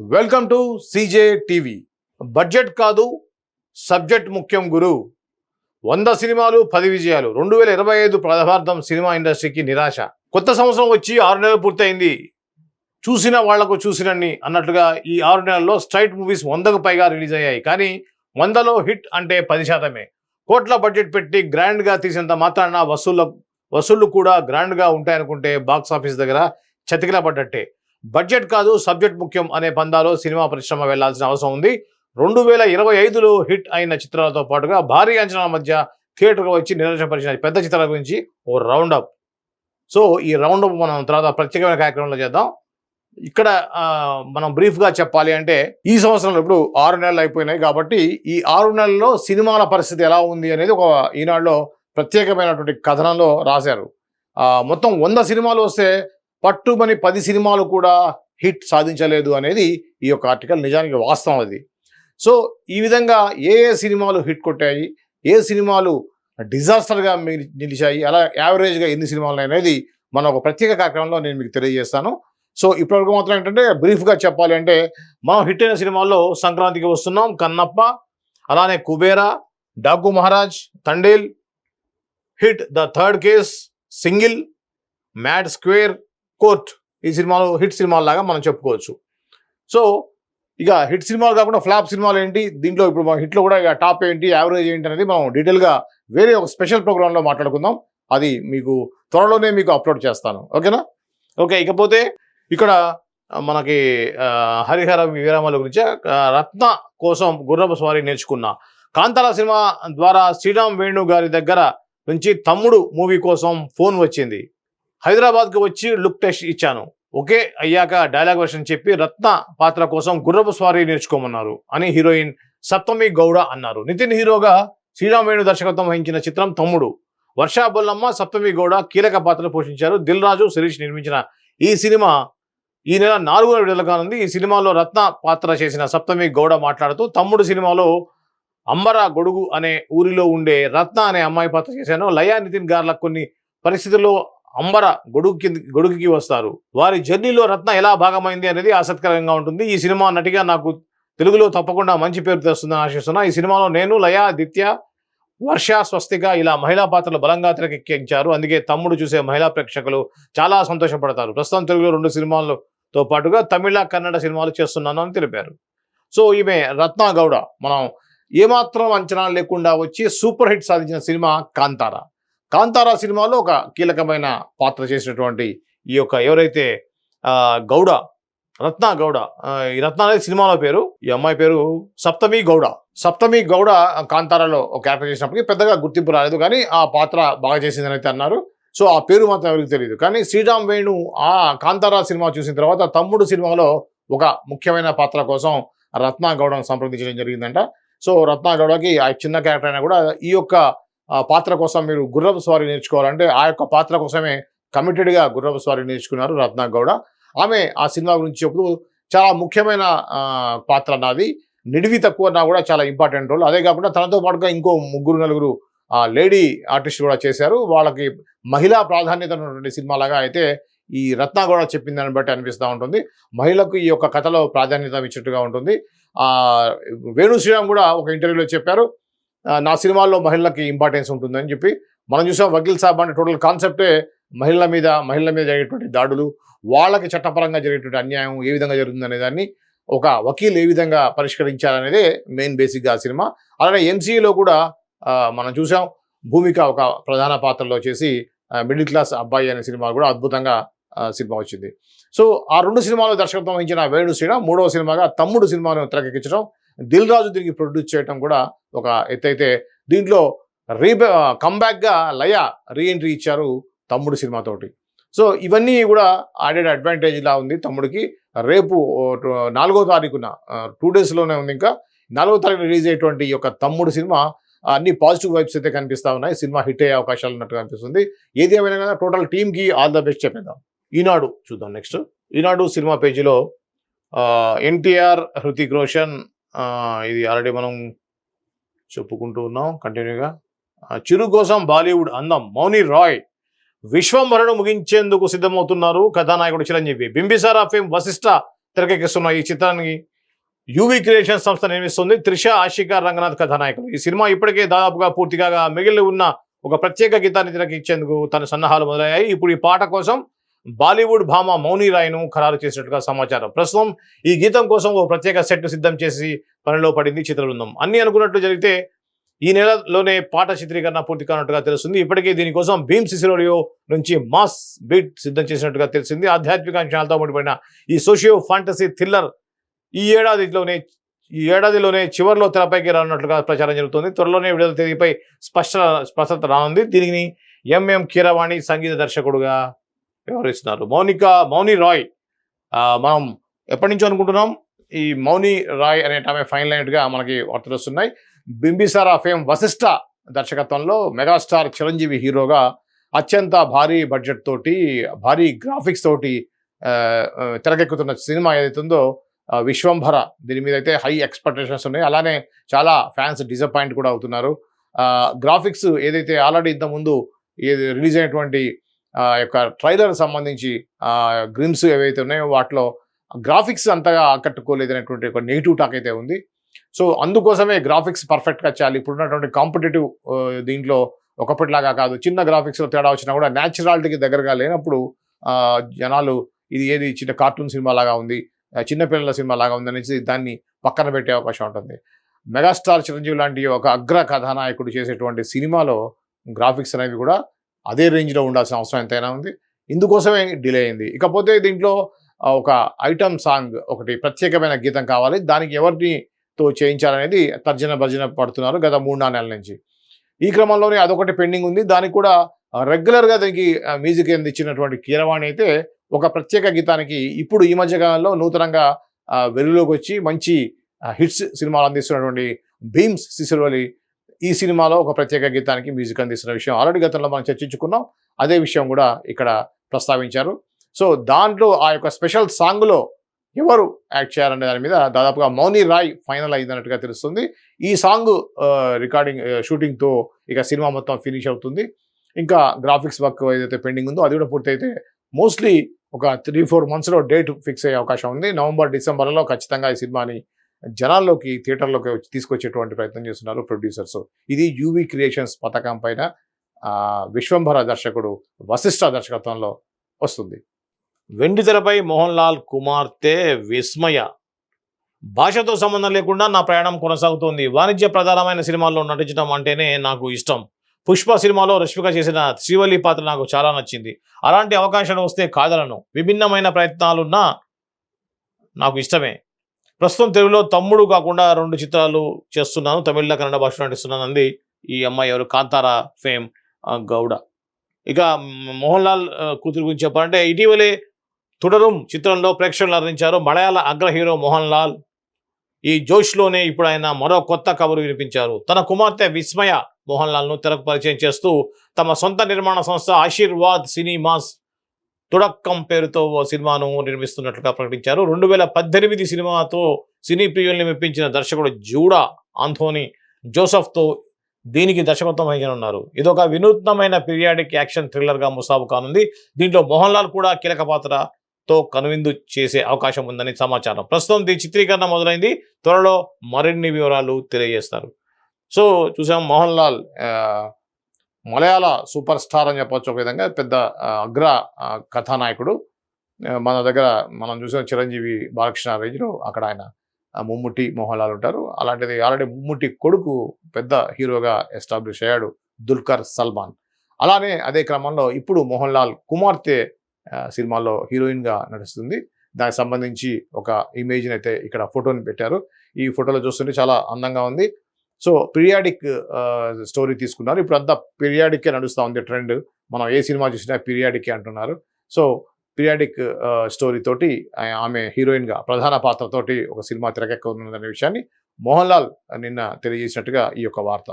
Welcome to CJ TV. Budget కాదు subject ముఖ్యం గురు. వంద సినిమాలు పది విజయాలు. రెండు వేల ఇరవై ఐదు ప్రథమార్థం సినిమా ఇండస్ట్రీకి నిరాశ. కొత్త సంవత్సరం వచ్చి ఆరు నెలలు పూర్తయింది. చూసిన వాళ్ళకు చూసినన్ని అన్నట్లుగా ఈ ఆరు నెలల్లో స్ట్రైట్ మూవీస్ వందకు పైగా రిలీజ్ అయ్యాయి. కానీ వందలో హిట్ అంటే పది శాతమే. కోట్ల బడ్జెట్ పెట్టి గ్రాండ్గా తీసినంత మాత్రాన వసూళ్ళ వసూళ్ళు కూడా గ్రాండ్గా ఉంటాయనుకుంటే బాక్స్ ఆఫీస్ దగ్గర చతికిల పడ్డట్టే బడ్జెట్ కాదు సబ్జెక్ట్ ముఖ్యం అనే పందాలో సినిమా పరిశ్రమ వెళ్ళాల్సిన అవసరం ఉంది. రెండు వేల ఇరవై ఐదులో హిట్ అయిన చిత్రాలతో పాటుగా భారీ అంచనాల మధ్య థియేటర్కు వచ్చి నిరాశపరిచిన పెద్ద చిత్రాల గురించి ఓ రౌండప్. సో ఈ రౌండప్ మనం తర్వాత ప్రత్యేకమైన కార్యక్రమంలో చేద్దాం. ఇక్కడ మనం బ్రీఫ్గా చెప్పాలి అంటే ఈ సంవత్సరంలో ఇప్పుడు ఆరు నెలలు అయిపోయినాయి కాబట్టి ఈ ఆరు నెలల్లో సినిమాల పరిస్థితి ఎలా ఉంది అనేది ఒక ఈనాడులో ప్రత్యేకమైనటువంటి కథనంలో రాశారు. మొత్తం వంద సినిమాలు వస్తే పట్టుమని పది సినిమాలు కూడా హిట్ సాధించలేదు అనేది ఈ యొక్క ఆర్టికల్ నిజానికి వాస్తవం అది. సో ఈ విధంగా ఏ ఏ సినిమాలు హిట్ కొట్టాయి ఏ సినిమాలు డిజాస్టర్గా నిలిచాయి అలా యావరేజ్గా ఎన్ని సినిమాలు అనేది మన ఒక ప్రత్యేక కార్యక్రమంలో నేను మీకు తెలియజేస్తాను. సో ఇప్పటివరకు మాత్రం ఏంటంటే బ్రీఫ్గా చెప్పాలి అంటే మనం హిట్ అయిన సినిమాల్లో సంక్రాంతికి వస్తున్నాం కన్నప్ప అలానే Kubera Daaku Maharaaj Thandel HIT the third case single mad square court ఈ సినిమాలు హిట్ సినిమాలు లాగా మనం చెప్పుకోవచ్చు. సో ఇక హిట్ సినిమాలు కాకుండా ఫ్లాప్ సినిమాలు ఏంటి? దీంట్లో ఇప్పుడు మన హిట్లో కూడా ఇక టాప్ ఏంటి? యావరేజ్ ఏంటి అనేది మనం డీటెయిల్గా వేరే ఒక స్పెషల్ ప్రోగ్రాంలో మాట్లాడుకుందాం. అది మీకు త్వరలోనే మీకు అప్లోడ్ చేస్తాను. ఓకేనా? ఓకే ఇకపోతే ఇక్కడ మనకి హరిహర విరామాల గురించి రత్న కోసం గుర్రపు స్వారీ నేర్చుకున్న కాంతార సినిమా ద్వారా శ్రీరామ్ వేణు గారి దగ్గర నుంచి తమ్ముడు మూవీ కోసం ఫోన్ వచ్చింది. హైదరాబాద్కు వచ్చి లుక్ టెస్ట్ ఇచ్చాను. ఓకే అయ్యాక డైలాగ్ వర్షన్ చెప్పి రత్న పాత్ర కోసం గుర్రపు స్వారీ నేర్చుకోమన్నారు అని హీరోయిన్ సప్తమి గౌడ అన్నారు. నితిన్ హీరోగా శ్రీరామ్ వేణు దర్శకత్వం వహించిన చిత్రం తమ్ముడు. వర్షా బొల్లమ్మ సప్తమి గౌడ కీలక పాత్రలు పోషించారు. దిల్ రాజు శిరీష్ నిర్మించిన ఈ సినిమా ఈ నెల నాలుగున విడుదల కానుంది. ఈ సినిమాలో రత్న పాత్ర చేసిన సప్తమి గౌడ మాట్లాడుతూ తమ్ముడు సినిమాలో అంబర గొడుగు అనే ఊరిలో ఉండే రత్న అనే అమ్మాయి పాత్ర చేశాను. లయా నితిన్ గార్ల కొన్ని పరిస్థితుల్లో అంబర గొడుగు కింద గొడుగుకి వస్తారు. వారి జర్నీలో రత్న ఎలా భాగమైంది అనేది ఆసక్తికరంగా ఉంటుంది. ఈ సినిమా నటిగా నాకు తెలుగులో తప్పకుండా మంచి పేరు తెస్తుందని ఆశిస్తున్నా. ఈ సినిమాలో నేను లయ దిత్య వర్ష స్వస్తిక ఇలా మహిళా పాత్రలు బలంగా తెరకెక్కించారు. అందుకే తమ్ముడు చూసే మహిళా ప్రేక్షకులు చాలా సంతోషపడతారు. ప్రస్తుతం తెలుగులో రెండు సినిమాలతో పాటుగా తమిళ కన్నడ సినిమాలు చేస్తున్నాను అని తెలిపారు. సో ఈమె రత్న గౌడ. మనం ఏమాత్రం అంచనా లేకుండా వచ్చి సూపర్ హిట్ సాధించిన సినిమా కాంతారా. కాంతారా సినిమాలో ఒక కీలకమైన పాత్ర చేసినటువంటి ఈ యొక్క ఎవరైతే గౌడ రత్న గౌడ ఈ రత్న అనేది సినిమాలో పేరు ఈ అమ్మాయి పేరు సప్తమి గౌడ. సప్తమి గౌడ కాంతారాలో ఒక క్యారెక్టర్ చేసినప్పటికీ పెద్దగా గుర్తింపు రాలేదు కానీ ఆ పాత్ర బాగా చేసిందని అయితే అన్నారు. సో ఆ పేరు మాత్రం ఎవరికి తెలియదు కానీ శ్రీరామ్ వేణు ఆ కాంతారా సినిమా చూసిన తర్వాత తమ్ముడు సినిమాలో ఒక ముఖ్యమైన పాత్ర కోసం రత్న గౌడను సంప్రదించడం జరిగిందంట. సో రత్న గౌడకి ఆ చిన్న క్యారెక్టర్ అయినా కూడా ఈ యొక్క పాత్ర కోసం మీరు గుర్రపు స్వారీ నేర్చుకోవాలంటే ఆ యొక్క పాత్ర కోసమే కమిటెడ్గా గుర్రపు స్వారీ నేర్చుకున్నారు రత్న గౌడ. ఆమె ఆ సినిమా గురించి చెబుతూ చాలా ముఖ్యమైన పాత్ర నాది. నిడివి తక్కువ నా కూడా చాలా ఇంపార్టెంట్ రోల్ అదే కాకుండా తనతో పాటుగా ఇంకో ముగ్గురు నలుగురు లేడీ ఆర్టిస్ట్ కూడా చేశారు. వాళ్ళకి మహిళా ప్రాధాన్యత ఉన్నటువంటి సినిమాలాగా అయితే ఈ రత్న కూడా చెప్పిన దాన్ని బట్టి అనిపిస్తూ ఉంటుంది. మహిళకు ఈ యొక్క కథలో ప్రాధాన్యత ఇచ్చినట్టుగా ఉంటుంది. వేణు శ్రీరామ్ కూడా ఒక ఇంటర్వ్యూలో చెప్పారు. నా సినిమాల్లో మహిళలకి ఇంపార్టెన్స్ ఉంటుందని చెప్పి మనం చూసాం వకీల్ సాబ్ అంటే టోటల్ కాన్సెప్టే మహిళల మీద మహిళల మీద జరిగేటువంటి దాడులు వాళ్ళకి చట్టపరంగా జరిగేటువంటి అన్యాయం ఏ విధంగా జరుగుతుందనే దాన్ని ఒక వకీల్ ఏ విధంగా పరిష్కరించాలనేదే మెయిన్ బేసిక్గా ఆ సినిమా. అలానే ఎంసీఏలో కూడా మనం చూసాం భూమిక ఒక ప్రధాన పాత్రలో చేసి మిడిల్ క్లాస్ అబ్బాయి అనే సినిమా కూడా అద్భుతంగా సినిమా వచ్చింది. సో ఆ రెండు సినిమాలు దర్శకత్వం వహించిన వేణు శ్రీరామ్ మూడవ సినిమాగా తమ్ముడు సినిమాను తెరకెక్కించడం దిల్ రాజు తిరిగి ప్రొడ్యూస్ చేయడం కూడా ఒక ఎత్తైతే దీంట్లో రీబ కంబ్యాక్గా లయ రీఎంట్రీ ఇచ్చారు తమ్ముడు సినిమాతోటి. సో ఇవన్నీ కూడా ఆడెడ్ అడ్వాంటేజ్ లా ఉంది తమ్ముడికి. రేపు నాలుగో తారీఖున టూ డేస్లోనే ఉంది ఇంకా. నాలుగో తారీఖు రిలీజ్ అయ్యేటువంటి ఈ యొక్క తమ్ముడు సినిమా అన్ని పాజిటివ్ వైబ్స్ అయితే కనిపిస్తూ ఉన్నాయి. సినిమా హిట్ అయ్యే అవకాశాలు ఉన్నట్టు కనిపిస్తుంది ఏది ఏమైనా కదా టోటల్ టీమ్కి ఆల్ ద బెస్ట్ చెప్పేద్దాం. ఈనాడు చూద్దాం నెక్స్ట్ ఈనాడు సినిమా పేజీలో ఎన్టీఆర్ హృతిక్ రోషన్ ఇది ఆల్రెడీ మనం చెప్పుకుంటూ ఉన్నాం కంటిన్యూగా చిరు కోసం బాలీవుడ్ అందం మౌని రాయ్ విశ్వంభరను ముగించేందుకు సిద్ధమవుతున్నారు కథానాయకుడు చిరంజీవి. బింబిసారా ఫేమ్ వశిష్ట తెరకెక్కిస్తున్న ఈ చిత్రానికి యూవీ క్రియేషన్ సంస్థ నిర్మిస్తుంది. త్రిష ఆశిక రంగనాథ్ కథానాయకుడు ఈ సినిమా ఇప్పటికే దాదాపుగా పూర్తిగా మిగిలి ఉన్న ఒక ప్రత్యేక గీతాన్ని తెరకెక్కించేందుకు తన సన్నాహాలు మొదలయ్యాయి. ఇప్పుడు ఈ పాట కోసం బాలీవుడ్ భామ మౌని రాయ్ను ఖరారు చేసినట్టుగా సమాచారం. ప్రస్తుతం ఈ గీతం కోసం ఓ ప్రత్యేక సెట్ సిద్ధం చేసి పనిలో పడింది చిత్ర బృందం అన్ని అనుకున్నట్లు జరిగితే ఈ నెలలోనే పాట చిత్రీకరణ పూర్తి కానట్టుగా తెలుస్తుంది. ఇప్పటికే దీనికోసం భీమ్ సిసిరోలియో నుంచి మాస్ బీట్ సిద్ధం చేసినట్టుగా తెలిసింది. ఆధ్యాత్మిక అంశాలతో ముడిపడిన ఈ సోషియో ఫాంటసీ థ్రిల్లర్ ఈ ఏడాదిలోనే ఈ ఏడాదిలోనే చివరిలో తెరపైకి రానున్నట్లుగా ప్రచారం జరుగుతుంది. త్వరలోనే విడుదల తేదీపై స్పష్ట స్పష్టత రానుంది. దీనిని ఎంఎం కీరవాణి సంగీత దర్శకుడుగా వ్యవహరిస్తున్నారు. మౌనిక మౌని రాయ్ మనం ఎప్పటి నుంచో అనుకుంటున్నాం ఈ మౌని రాయ్ అనే ఆమె ఫైనల్ అయినట్టుగా మనకి వార్తలు వస్తున్నాయి. బింబిసార్ ఆఫ్ ఏం వశిష్ఠ దర్శకత్వంలో మెగాస్టార్ చిరంజీవి హీరోగా అత్యంత భారీ బడ్జెట్ తోటి భారీ గ్రాఫిక్స్ తోటి తెరకెక్కుతున్న సినిమా ఏదైతుందో విశ్వంభర. దీని మీద అయితే హై ఎక్స్పెక్టేషన్స్ ఉన్నాయి. అలానే చాలా ఫ్యాన్స్ డిసప్పాయింట్ కూడా అవుతున్నారు. గ్రాఫిక్స్ ఏదైతే ఆల్రెడీ ఇంతకుముందు ఏది రిలీజ్ అయినటువంటి యొక్క ట్రైలర్ సంబంధించి గ్రిమ్స్ ఏవైతే ఉన్నాయో వాటిలో గ్రాఫిక్స్ అంతగా ఆకట్టుకోలేదనేటువంటి ఒక నెగిటివ్ టాక్ అయితే ఉంది. సో అందుకోసమే గ్రాఫిక్స్ పర్ఫెక్ట్గా చేయాలి. ఇప్పుడున్నటువంటి కాంపిటేటివ్ దీంట్లో ఒకప్పటిలాగా కాదు. చిన్న గ్రాఫిక్స్లో తేడా వచ్చినా కూడా న్యాచురాలిటీకి దగ్గరగా లేనప్పుడు జనాలు ఇది ఏది చిన్న కార్టూన్ సినిమా లాగా ఉంది చిన్నపిల్లల సినిమా లాగా ఉంది అనేసి దాన్ని పక్కన పెట్టే అవకాశం ఉంటుంది. మెగాస్టార్ చిరంజీవి లాంటి ఒక అగ్ర కథానాయకుడు చేసేటువంటి సినిమాలో గ్రాఫిక్స్ అనేవి కూడా అదే రేంజ్లో ఉండాల్సిన అవసరం ఎంతైనా ఉంది. ఇందుకోసమే డిలే అయింది. ఇకపోతే దీంట్లో ఒక ఐటమ్ సాంగ్ ఒకటి ప్రత్యేకమైన గీతం కావాలి. దానికి ఎవరినితో చేయించాలనేది తర్జన భర్జన పడుతున్నారు గత మూడు నాలుగు నెలల నుంచి. ఈ క్రమంలోనే అదొకటి పెండింగ్ ఉంది. దానికి కూడా రెగ్యులర్గా దానికి మ్యూజిక్ అందించినటువంటి కీరవాణి అయితే ఒక ప్రత్యేక గీతానికి ఇప్పుడు ఈ మధ్యకాలంలో నూతనంగా వెలుగులోకి వచ్చి మంచి హిట్స్ సినిమాలు అందిస్తున్నటువంటి భీమ్స్ సిసిరోలి ఈ సినిమాలో ఒక ప్రత్యేక గీతానికి మ్యూజిక్ అందిస్తున్న విషయం ఆల్రెడీ గతంలో మనం చర్చించుకున్నాం. అదే విషయం కూడా ఇక్కడ ప్రస్తావించారు. సో దాంట్లో ఆ యొక్క స్పెషల్ సాంగ్లో ఎవరు యాక్ట్ చేయాలనే దాని మీద దాదాపుగా మౌని రాయ్ ఫైనల్ అయిందన్నట్టుగా తెలుస్తుంది. ఈ సాంగ్ రికార్డింగ్ షూటింగ్తో ఇక సినిమా మొత్తం ఫినిష్ అవుతుంది. ఇంకా గ్రాఫిక్స్ వర్క్ ఏదైతే పెండింగ్ ఉందో అది కూడా పూర్తయితే మోస్ట్లీ ఒక త్రీ ఫోర్ మంత్స్లో డేట్ ఫిక్స్ అయ్యే అవకాశం ఉంది. నవంబర్ డిసెంబర్లో ఖచ్చితంగా ఈ సినిమాని జనాల్లోకి థియేటర్లోకి వచ్చి తీసుకొచ్చేటువంటి ప్రయత్నం చేస్తున్నారు ప్రొడ్యూసర్స్. ఇది యూవీ క్రియేషన్స్ పథకం పైన విశ్వంభర దర్శకుడు వశిష్ఠ దర్శకత్వంలో వస్తుంది. వెండితెరపై మోహన్ లాల్ కుమార్తె విస్మయ. భాషతో సంబంధం లేకుండా నా ప్రయాణం కొనసాగుతోంది. వాణిజ్య ప్రధానమైన సినిమాల్లో నటించడం అంటేనే నాకు ఇష్టం. పుష్ప సినిమాలో రష్మిక చేసిన శ్రీవల్లి పాత్ర నాకు చాలా నచ్చింది. అలాంటి అవకాశాలు వస్తే కాదలను విభిన్నమైన ప్రయత్నాలున్నా నాకు ఇష్టమే. ప్రస్తుతం తెలుగులో తమ్ముడు కాకుండా రెండు చిత్రాలు చేస్తున్నాను. తమిళ కన్నడ భాషలో నటిస్తున్నాను. అంది ఈ అమ్మాయి ఎవరు? కాంతారా ఫేమ్ గౌడ. ఇక మోహన్ లాల్ కూతురు గురించి చెప్పాలంటే ఇటీవలే తుడరుం చిత్రంలో ప్రేక్షకులు అందించారు మలయాళ అగ్ర హీరో మోహన్ లాల్ ఈ జోష్లోనే ఇప్పుడు ఆయన మరో కొత్త కబురు వినిపించారు. తన కుమార్తె విస్మయ మోహన్ లాల్ను తెరకు పరిచయం చేస్తూ తమ సొంత నిర్మాణ సంస్థ ఆశీర్వాద్ సినిమాస్ తుడక్కం పేరుతో ఓ సినిమాను నిర్మిస్తున్నట్లుగా ప్రకటించారు. రెండు వేల పద్దెనిమిది సినిమాతో సినీ ప్రియుల్ని మెప్పించిన దర్శకుడు జూడా ఆంథోనీ జోసఫ్తో దీనికి దర్శకత్వం వహించనున్నారు ఇదొక వినూత్నమైన పీరియాడిక్ యాక్షన్ థ్రిల్లర్గా ముసాబు కానుంది. దీంట్లో మోహన్ లాల్ కూడా కీలక పాత్రతో కనువిందు చేసే అవకాశం ఉందని సమాచారం. ప్రస్తుతం దీని చిత్రీకరణ మొదలైంది. త్వరలో మరిన్ని వివరాలు తెలియజేస్తారు. సో చూసాం మోహన్ లాల్ మలయాళ సూపర్ స్టార్ అని చెప్పొచ్చు ఒక విధంగా పెద్ద అగ్ర కథానాయకుడు. మన దగ్గర మనం చూసిన చిరంజీవి బాలకృష్ణ రేంజ్లో అక్కడ ఆయన ముమ్ముటి ముమ్ముట్టి మోహన్ లాల్ ఉంటారు. అలాంటిది ఆల్రెడీ ముమ్ముట్టి కొడుకు పెద్ద హీరోగా ఎస్టాబ్లిష్ అయ్యాడు దుల్కర్ సల్మాన్. అలానే అదే క్రమంలో ఇప్పుడు మోహన్ లాల్ కుమార్తె సినిమాలో హీరోయిన్గా నడుస్తుంది దానికి సంబంధించి ఒక ఇమేజ్ని అయితే ఇక్కడ ఫోటోని పెట్టారు. ఈ ఫోటోలో చూస్తుంటే చాలా అందంగా ఉంది. సో పీరియాడిక్ స్టోరీ తీసుకున్నారు. ఇప్పుడు అంతా పీరియాడిక్కే నడుస్తూ ఉంది ట్రెండ్. మనం ఏ సినిమా చూసినా పీరియాడిక్కే అంటున్నారు. సో పీరియాడిక్ స్టోరీ తోటి ఆమె హీరోయిన్గా ప్రధాన పాత్రతోటి ఒక సినిమా తెరకెక్కనుందనే విషయాన్ని మోహన్ లాల్ నిన్న తెలియజేసినట్టుగా ఈ యొక్క వార్త.